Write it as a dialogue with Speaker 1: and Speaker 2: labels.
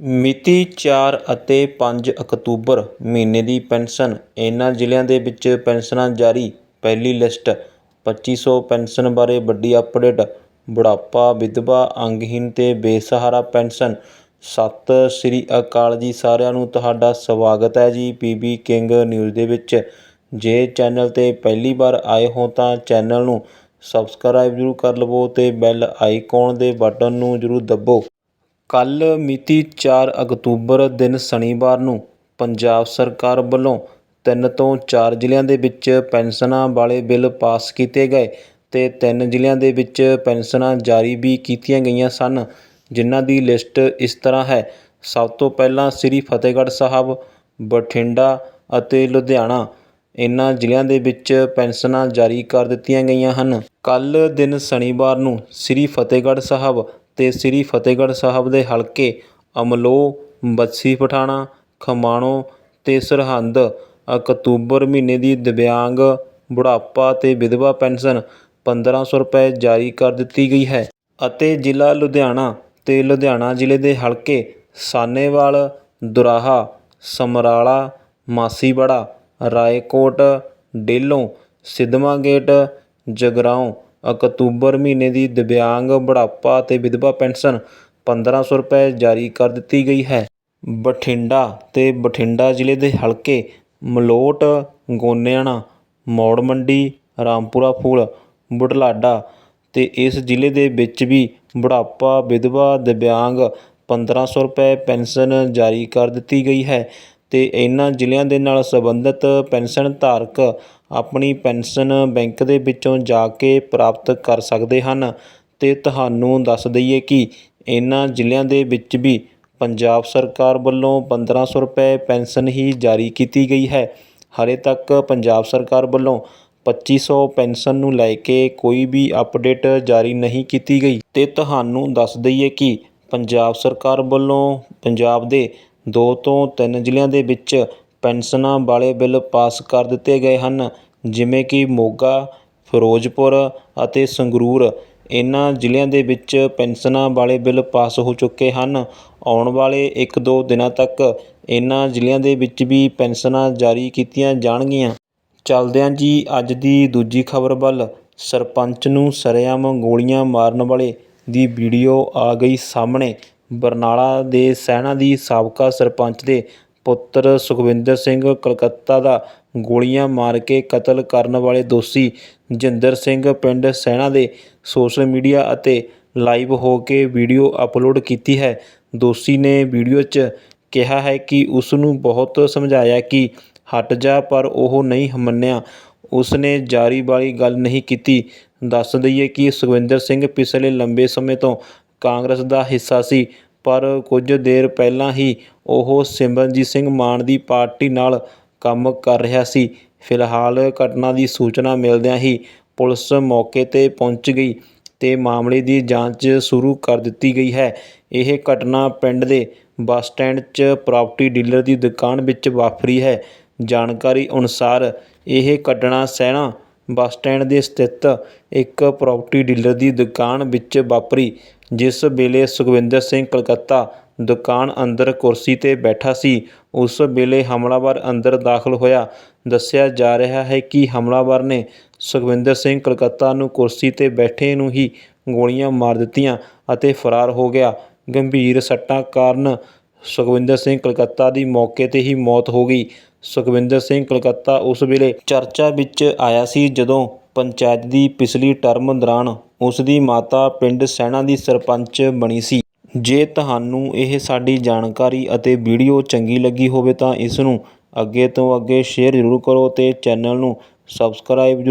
Speaker 1: ਮਿਤੀ ਚਾਰ ਅਤੇ ਪੰਜ ਅਕਤੂਬਰ ਮਹੀਨੇ ਦੀ ਪੈਨਸ਼ਨ। ਇਹਨਾਂ ਜ਼ਿਲ੍ਹਿਆਂ ਦੇ ਵਿੱਚ ਪੈਨਸ਼ਨਾਂ ਜਾਰੀ। ਪਹਿਲੀ ਲਿਸਟ, ਪੱਚੀ ਸੌ ਪੈਨਸ਼ਨ ਬਾਰੇ ਵੱਡੀ ਅਪਡੇਟ, ਬੁਢਾਪਾ, ਵਿਧਵਾ ਅੰਗਹੀਨ ਤੇ ਬੇਸਹਾਰਾ ਪੈਨਸ਼ਨ। ਸਤਿ ਸ਼੍ਰੀ ਅਕਾਲ ਜੀ ਸਾਰਿਆਂ ਨੂੰ, ਤੁਹਾਡਾ ਸਵਾਗਤ ਹੈ ਜੀ ਪੀਬੀ ਕਿੰਗ ਨਿਊਜ਼ ਦੇ ਵਿੱਚ। ਜੇ ਚੈਨਲ 'ਤੇ ਪਹਿਲੀ ਵਾਰ ਆਏ ਹੋ ਤਾਂ ਚੈਨਲ ਨੂੰ ਸਬਸਕ੍ਰਾਈਬ ਜ਼ਰੂਰ ਕਰ ਲਵੋ ਤੇ ਬੈਲ ਆਈਕਨ ਦੇ ਬਟਨ ਨੂੰ ਜ਼ਰੂਰ ਦੱਬੋ। ਕੱਲ੍ਹ ਮਿਤੀ ਚਾਰ ਅਕਤੂਬਰ ਦਿਨ ਸ਼ਨੀਵਾਰ ਨੂੰ ਪੰਜਾਬ ਸਰਕਾਰ ਵੱਲੋਂ ਤਿੰਨ ਤੋਂ ਚਾਰ ਜ਼ਿਲ੍ਹਿਆਂ ਦੇ ਵਿੱਚ ਪੈਨਸ਼ਨਾਂ ਵਾਲੇ ਬਿੱਲ ਪਾਸ ਕੀਤੇ ਗਏ ਅਤੇ ਤਿੰਨ ਜ਼ਿਲ੍ਹਿਆਂ ਦੇ ਵਿੱਚ ਪੈਨਸ਼ਨਾਂ ਜਾਰੀ ਵੀ ਕੀਤੀਆਂ ਗਈਆਂ ਸਨ, ਜਿਨ੍ਹਾਂ ਦੀ ਲਿਸਟ ਇਸ ਤਰ੍ਹਾਂ ਹੈ। ਸਭ ਤੋਂ ਪਹਿਲਾਂ ਸ੍ਰੀ ਫਤਿਹਗੜ੍ਹ ਸਾਹਿਬ, ਬਠਿੰਡਾ ਅਤੇ ਲੁਧਿਆਣਾ, ਇਨ੍ਹਾਂ ਜ਼ਿਲ੍ਹਿਆਂ ਦੇ ਵਿੱਚ ਪੈਨਸ਼ਨਾਂ ਜਾਰੀ ਕਰ ਦਿੱਤੀਆਂ ਗਈਆਂ ਹਨ। ਕੱਲ੍ਹ ਦਿਨ ਸ਼ਨੀਵਾਰ ਨੂੰ ਸ੍ਰੀ ਫਤਿਹਗੜ੍ਹ ਸਾਹਿਬ ਤੇ ਸ੍ਰੀ ਫਤਿਹਗੜ੍ਹ ਸਾਹਿਬ ਦੇ ਹਲਕੇ ਅਮਲੋਹ ਬੱਸੀ ਪਠਾਣਾ, ਖਮਾਣੋਂ ਤੇ ਸਰਹੰਦ ਅਕਤੂਬਰ ਮਹੀਨੇ ਦੀ ਦਿਵਿਆਂਗ ਬੁਢਾਪਾ ਤੇ ਵਿਧਵਾ ਪੈਨਸ਼ਨ 1500 ਰੁਪਏ ਜਾਰੀ ਕਰ ਦਿੱਤੀ ਗਈ ਹੈ ਅਤੇ ਜ਼ਿਲ੍ਹਾ ਲੁਧਿਆਣਾ ਤੇ ਲੁਧਿਆਣਾ ਜ਼ਿਲ੍ਹੇ ਦੇ ਹਲਕੇ ਸਾਨੇਵਾਲ, ਦੁਰਾਹਾ, ਸਮਰਾਲਾ, ਮਾਸੀਵਾੜਾ, ਰਾਏਕੋਟ, ਡੇਲੋਂ, ਸਿੱਧਵਾਂ ਗੇਟ ਜਗਰਾਓਂ ਅਕਤੂਬਰ ਮਹੀਨੇ ਦੀ ਦਿਵਿਆਂਗ ਬੁਢਾਪਾ ਅਤੇ ਵਿਧਵਾ ਪੈਨਸ਼ਨ 1500 ਰੁਪਏ ਜਾਰੀ ਕਰ ਦਿੱਤੀ ਗਈ ਹੈ। ਬਠਿੰਡਾ ਤੇ ਬਠਿੰਡਾ ਜ਼ਿਲ੍ਹੇ ਦੇ ਹਲਕੇ ਮਲੋਟ, ਗੋਨਿਆਣਾ, ਮੌੜ ਮੰਡੀ, ਰਾਮਪੁਰਾ ਫੂਲ, ਬੁਢਲਾਡਾ ਤੇ ਇਸ ਜ਼ਿਲ੍ਹੇ ਦੇ ਵਿੱਚ ਵੀ ਬੁਢਾਪਾ, ਵਿਧਵਾ, ਦਿਵਿਆਂਗ 1500 ਰੁਪਏ ਪੈਨਸ਼ਨ ਜਾਰੀ ਕਰ ਦਿੱਤੀ ਗਈ ਹੈ ਤੇ ਇਹਨਾਂ ਜ਼ਿਲ੍ਹਿਆਂ ਦੇ ਨਾਲ ਸੰਬੰਧਿਤ ਪੈਨਸ਼ਨ ਧਾਰਕ ਆਪਣੀ ਪੈਨਸ਼ਨ ਬੈਂਕ ਦੇ ਵਿੱਚੋਂ ਜਾ ਕੇ ਪ੍ਰਾਪਤ ਕਰ ਸਕਦੇ ਹਨ। ਅਤੇ ਤੁਹਾਨੂੰ ਦੱਸ ਦਈਏ ਕਿ ਇਹਨਾਂ ਜ਼ਿਲ੍ਹਿਆਂ ਦੇ ਵਿੱਚ ਵੀ ਪੰਜਾਬ ਸਰਕਾਰ ਵੱਲੋਂ 1500 ਰੁਪਏ ਪੈਨਸ਼ਨ ਹੀ ਜਾਰੀ ਕੀਤੀ ਗਈ ਹੈ। ਹਾਲੇ ਤੱਕ ਪੰਜਾਬ ਸਰਕਾਰ ਵੱਲੋਂ ਪੱਚੀ ਸੌ ਪੈਨਸ਼ਨ ਨੂੰ ਲੈ ਕੇ ਕੋਈ ਵੀ ਅਪਡੇਟ ਜਾਰੀ ਨਹੀਂ ਕੀਤੀ ਗਈ। ਅਤੇ ਤੁਹਾਨੂੰ ਦੱਸ ਦਈਏ ਕਿ ਪੰਜਾਬ ਸਰਕਾਰ ਵੱਲੋਂ ਪੰਜਾਬ ਦੇ ਦੋ ਤੋਂ ਤਿੰਨ ਜ਼ਿਲ੍ਹਿਆਂ ਦੇ ਵਿੱਚ ਪੈਨਸ਼ਨਾਂ ਵਾਲੇ ਬਿੱਲ ਪਾਸ ਕਰ ਦਿੱਤੇ ਗਏ ਹਨ, ਜਿਵੇਂ ਕਿ ਮੋਗਾ, ਫਿਰੋਜ਼ਪੁਰ ਅਤੇ ਸੰਗਰੂਰ। ਇਹਨਾਂ ਜ਼ਿਲ੍ਹਿਆਂ ਦੇ ਵਿੱਚ ਪੈਨਸ਼ਨਾਂ ਵਾਲੇ ਬਿੱਲ ਪਾਸ ਹੋ ਚੁੱਕੇ ਹਨ। ਆਉਣ ਵਾਲੇ ਇੱਕ ਦੋ ਦਿਨਾਂ ਤੱਕ ਇਹਨਾਂ ਜ਼ਿਲ੍ਹਿਆਂ ਦੇ ਵਿੱਚ ਵੀ ਪੈਨਸ਼ਨਾਂ ਜਾਰੀ ਕੀਤੀਆਂ ਜਾਣਗੀਆਂ। ਚੱਲਦਿਆਂ ਜੀ, ਅੱਜ ਦੀ ਦੂਜੀ ਖਬਰ ਵੱਲ ਸਰਪੰਚ ਨੂੰ ਸਰੇਆਮ ਗੋਲੀਆਂ ਮਾਰਨ ਵਾਲੇ ਦੀ ਵੀਡੀਓ ਆ ਗਈ ਸਾਹਮਣੇ। ਬਰਨਾਲਾ ਦੇ ਸੈਣਾ ਦੀ ਸਾਬਕਾ ਸਰਪੰਚ ਦੇ ਪੁੱਤਰ ਸੁਖਵਿੰਦਰ ਸਿੰਘ ਕਲਕੱਤਾ ਦਾ ਗੋਲੀਆਂ ਮਾਰ ਕੇ ਕਤਲ ਕਰਨ ਵਾਲੇ ਦੋਸ਼ੀ ਜਿੰਦਰ ਸਿੰਘ ਪਿੰਡ ਸੈਣਾ ਦੇ ਸੋਸ਼ਲ ਮੀਡੀਆ ਅਤੇ ਲਾਈਵ ਹੋ ਕੇ ਵੀਡੀਓ ਅਪਲੋਡ ਕੀਤੀ ਹੈ। ਦੋਸ਼ੀ ਨੇ ਵੀਡੀਓ 'ਚ ਕਿਹਾ ਹੈ ਕਿ ਉਸ ਨੂੰ ਬਹੁਤ ਸਮਝਾਇਆ ਕਿ ਹਟ ਜਾ, ਪਰ ਉਹ ਨਹੀਂ ਮੰਨਿਆ। ਉਸ ਨੇ ਜਾਰੀ ਵਾਲੀ ਗੱਲ ਨਹੀਂ ਕੀਤੀ। ਦੱਸ ਦਈਏ ਕਿ ਸੁਖਵਿੰਦਰ ਸਿੰਘ ਪਿਛਲੇ ਲੰਬੇ ਸਮੇਂ ਤੋਂ ਕਾਂਗਰਸ ਦਾ ਹਿੱਸਾ ਸੀ। ਪਰ ਕੁਝ ਦੇਰ ਪਹਿਲਾਂ ਹੀ ਉਹ ਸਿਮਰਨਜੀਤ ਸਿੰਘ ਮਾਨ ਦੀ ਪਾਰਟੀ ਨਾਲ ਕੰਮ ਕਰ ਰਿਹਾ ਸੀ। ਫਿਲਹਾਲ ਘਟਨਾ ਦੀ ਸੂਚਨਾ ਮਿਲਦਿਆਂ ਹੀ ਪੁਲਿਸ ਮੌਕੇ ਤੇ ਪਹੁੰਚ ਗਈ ਅਤੇ ਮਾਮਲੇ ਦੀ ਜਾਂਚ ਸ਼ੁਰੂ ਕਰ ਦਿੱਤੀ ਗਈ ਹੈ। ਇਹ ਘਟਨਾ ਪਿੰਡ ਦੇ ਬੱਸ ਸਟੈਂਡ 'ਚ ਪ੍ਰਾਪਰਟੀ ਡੀਲਰ ਦੀ ਦੁਕਾਨ ਵਿੱਚ ਵਾਪਰੀ ਹੈ। ਜਾਣਕਾਰੀ ਅਨੁਸਾਰ ਇਹ ਘਟਨਾ ਸਹਿਣਾ ਬੱਸ ਸਟੈਂਡ ਦੇ ਸਥਿਤ ਇੱਕ ਪ੍ਰਾਪਰਟੀ ਡੀਲਰ ਦੀ ਦੁਕਾਨ ਵਿੱਚ ਵਾਪਰੀ, ਜਿਸ ਵੇਲੇ ਸੁਖਵਿੰਦਰ ਸਿੰਘ ਕਲਕੱਤਾ ਦੁਕਾਨ ਅੰਦਰ ਕੁਰਸੀ ਤੇ ਬੈਠਾ ਸੀ। ਉਸ ਵੇਲੇ ਹਮਲਾਵਰ ਅੰਦਰ ਦਾਖਲ ਹੋਇਆ। ਦੱਸਿਆ ਜਾ ਰਿਹਾ ਹੈ ਕਿ ਹਮਲਾਵਰ ਨੇ ਸੁਖਵਿੰਦਰ ਸਿੰਘ ਕਲਕੱਤਾ ਨੂੰ ਕੁਰਸੀ ਤੇ ਬੈਠੇ ਨੂੰ ਹੀ ਗੋਲੀਆਂ ਮਾਰ ਦਿੱਤੀਆਂ ਅਤੇ ਫਰਾਰ ਹੋ ਗਿਆ। ਗੰਭੀਰ ਸੱਟਾਂ ਕਾਰਨ ਸੁਖਵਿੰਦਰ ਸਿੰਘ ਕਲਕੱਤਾ ਦੀ ਮੌਕੇ ਤੇ ਹੀ ਮੌਤ ਹੋ ਗਈ। ਸੁਖਵਿੰਦਰ ਸਿੰਘ ਕਲਕੱਤਾ ਉਸ ਵੇਲੇ ਚਰਚਾ ਵਿੱਚ ਆਇਆ ਸੀ ਜਦੋਂ ਪੰਚਾਇਤ ਦੀ ਪਿਛਲੀ ਟਰਮ ਦੌਰਾਨ ਉਸ ਦੀ ਮਾਤਾ ਪਿੰਡ ਸੈਣਾ ਦੀ ਸਰਪੰਚ ਬਣੀ ਸੀ। ਜੇ ਤੁਹਾਨੂੰ ਇਹ ਸਾਡੀ ਜਾਣਕਾਰੀ ਅਤੇ ਵੀਡੀਓ ਚੰਗੀ ਲੱਗੀ ਹੋਵੇ ਤਾਂ ਇਸ ਨੂੰ ਅੱਗੇ ਤੋਂ ਅੱਗੇ ਸ਼ੇਅਰ ਜ਼ਰੂਰ ਕਰੋ ਅਤੇ ਚੈਨਲ ਨੂੰ ਸਬਸਕ੍ਰਾਈਬ ਜ਼ਰੂਰ